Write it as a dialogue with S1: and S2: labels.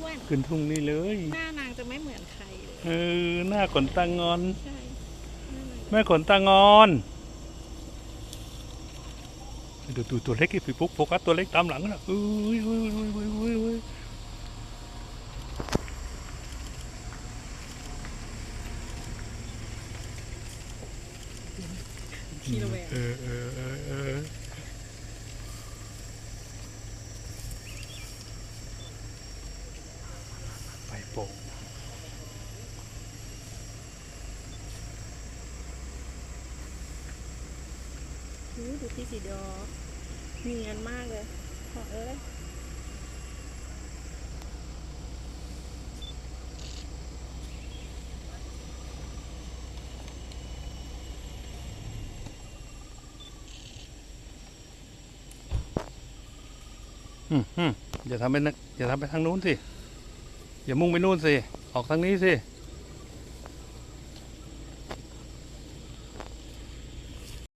S1: อ้วน
S2: ขึ้นทุ่งนี่เลย
S1: หน้านางจะไม่เหมือนใครเลย
S2: เออ หน้าขนตางอน
S1: ใช่หน้านาง
S2: แม่ขนตางอนดูดูตัวเล็กที่พี่ปุ๊กโฟกัสตัวเล็กตามหลังนะอุ้ยอุ้ยอุ้ยอุ้ยอุ้ยอุ้ย
S1: ทีละแวง
S2: เออเออเออเออไฟโป่ง
S1: อุ๊ยดูพี่สีดอเนียนมากเลยบอเอ้ย
S2: อืมอืมอย่าทำไปนะอย่าทำไปทางนู้นสิ อย่ามุ่งไปนู่นสิ ออกทางนี้สิ